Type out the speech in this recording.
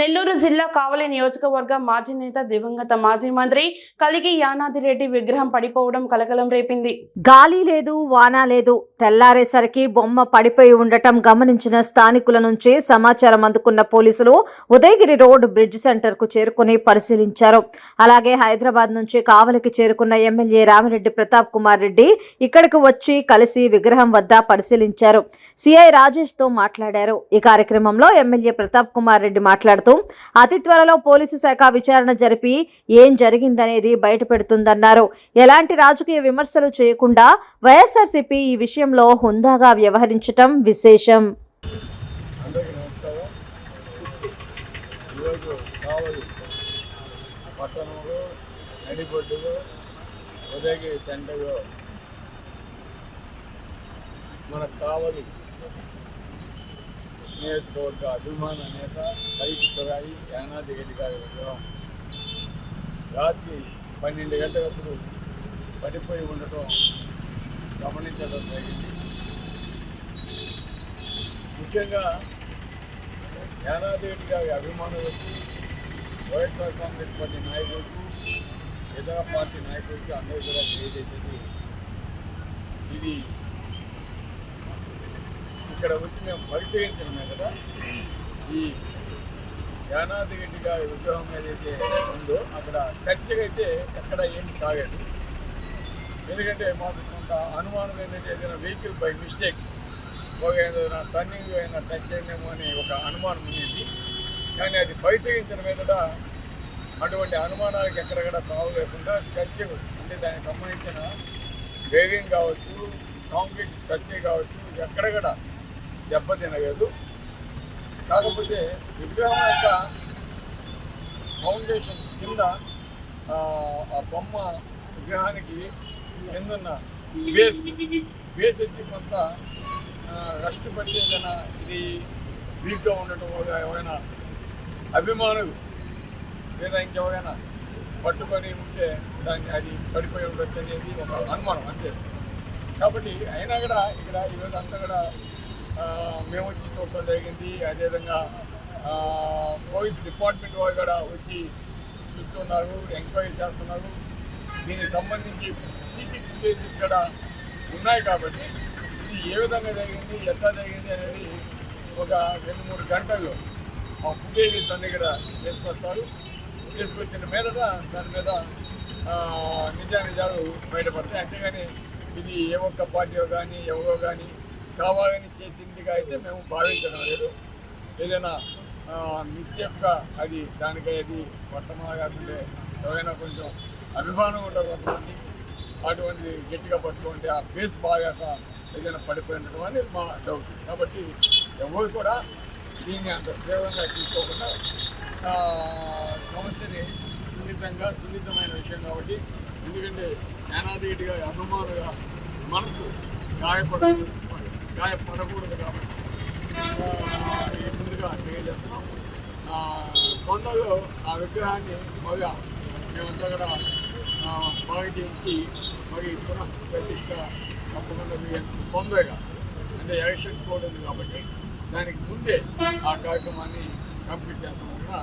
నెల్లూరు జిల్లా కావలి నియోజకవర్గ మాజీ నేత దివంగత మాజీ మంత్రి కలిగి యానాదిరెడ్డి విగ్రహం పడిపోవడం కలకలం రేపింది. గాలి లేదు వాన లేదు. తెల్లారేసరికి బొమ్మ పడిపోయి ఉండటం గమనించిన స్థానికుల నుంచి సమాచారం అందుకున్న పోలీసులు ఉదయగిరి రోడ్ బ్రిడ్జ్ సెంటర్కు చేరుకుని పరిశీలించారు. అలాగే హైదరాబాద్ నుంచి కావలికి చేరుకున్న ఎమ్మెల్యే రామిరెడ్డి ప్రతాప్ కుమార్ రెడ్డి ఇక్కడికి వచ్చి కలిసి విగ్రహం వద్ద పరిశీలించారు. సిఐ రాజేష్తో మాట్లాడారు. ఈ కార్యక్రమంలో ఎమ్మెల్యే ప్రతాప్ కుమార్ రెడ్డి మాట్లాడుతూ అతి త్వరలో పోలీసు శాఖ విచారణ జరిపి ఏం జరిగిందనేది బయటపెడుతుందన్నారు. ఎలాంటి రాజకీయ విమర్శలు చేయకుండా వైఎస్ఆర్సీపీ ఈ విషయంలో హుందాగా వ్యవహరించటం విశేషం. పట్టణంలో నడిబొడ్డులో ఉదయగిరి సెంటర్లో నియోజకవర్గ అభిమాన నేత పైకి తురాయి యానాది రెడ్డి గారి విగ్రహం. రాత్రి పన్నెండు గంటలప్పుడు పడిపోయి ఉండటం గమనించడం జరిగింది. ముఖ్యంగా యానాదేవి గారి అభిమానులకు వైఎస్ఆర్ కాంగ్రెస్ పార్టీ నాయకులకు ఇతర పార్టీ నాయకులకు అందరూ కూడా తెలియజేసేది ఇది. ఇక్కడ వచ్చి మేము పరిశీలించడమే కదా? ఈ యానాది రెడ్డి గారి విగ్రహం ఏదైతే ఉందో అక్కడ చర్చగా అయితే ఎక్కడ ఏమి కాలేదు. ఎందుకంటే మాకు కొంత అనుమానం ఏంటంటే ఏదైనా వెహికల్ బై మిస్టేక్ ఒక ఏదైనా టర్నింగ్ అయినా టచ్ చేయడమేమో అని ఒక అనుమానం ఉంది కానీ అది పరిశీలించిన మీదట అటువంటి అనుమానాలకు ఎక్కడెక్కడ తావు లేకుండా చర్చ అంటే దానికి సంబంధించిన బేగింగ్ కావచ్చు కాంక్రీట్ చర్చ కావచ్చు ఎక్కడెక్కడ దెబ్బతినలేదు. కాకపోతే విగ్రహం యొక్క ఫౌండేషన్ కింద ఆ, బొమ్మ విగ్రహానికి కిందున్న బేస్ బేస్ వచ్చి కొంత రష్ట్ పట్టేదైనా ఇది వీక్గా ఉండటం వల్ల ఏమైనా అభిమానులు లేదా ఇంకెవరైనా పట్టుకొని ఉంటే దాన్ని అది పడిపోయి ఉండొచ్చు అనేది ఒక అనుమానం అంతే. కాబట్టి అయినా కూడా ఇక్కడ ఈరోజు అంతా కూడా మేము వచ్చి చూడటం జరిగింది. అదేవిధంగా పోలీస్ డిపార్ట్మెంట్ వాళ్ళు కూడా వచ్చి చూస్తున్నారు ఎంక్వైరీ చేస్తున్నారు. దీనికి సంబంధించి సీసీ ఫుటేజెస్ కూడా ఉన్నాయి కాబట్టి ఇది ఏ విధంగా జరిగింది ఎట్లా జరిగింది అనేది ఒక రెండు మూడు గంటల్లో ఆ ఫుటేజెస్ అన్ని కూడా తీసుకొస్తారు. తీసుకొచ్చిన మీదట దాని మీద నిజానిజాలు బయటపడతాయి. అంతేగాని ఇది ఏ ఒక్క పార్టీయో కానీ ఎవరో కానీ కావాలని చేసిందిగా అయితే మేము భావించడం లేదు. ఏదైనా మిస్సేఫ్గా అది దానికి అది వర్తమానం కాకుండా ఎవరైనా కొంచెం అభిమానం ఉంటారు కొంతమంది అటువంటి గట్టిగా పట్టుకుంటే ఆ బేస్ బాగా ఏదైనా పడిపోయినట్టు అని మా డౌట్. కాబట్టి ఎవరు కూడా దీన్ని అంత తీవ్రంగా తీసుకోకుండా సమస్యని సున్నితంగా సున్నితమైన విషయం కాబట్టి ఎందుకంటే జ్ఞానాధిగా అభిమానుగా మనసు గాయపడుతుంది. గాయపడకూడదు కాబట్టి. ముందుగా చేయలేదు ఆ, ఆ విగ్రహాన్ని బాగా మేము దగ్గర ఆ, బాగా చేయించి మరి పునః ప్రతిష్ట తప్పకుండా తొందరగా అంటే ఎలక్షన్ కోడ్ ఉంది కాబట్టి దానికి ముందే ఆ కార్యక్రమాన్ని కంప్లీట్ చేస్తామని కూడా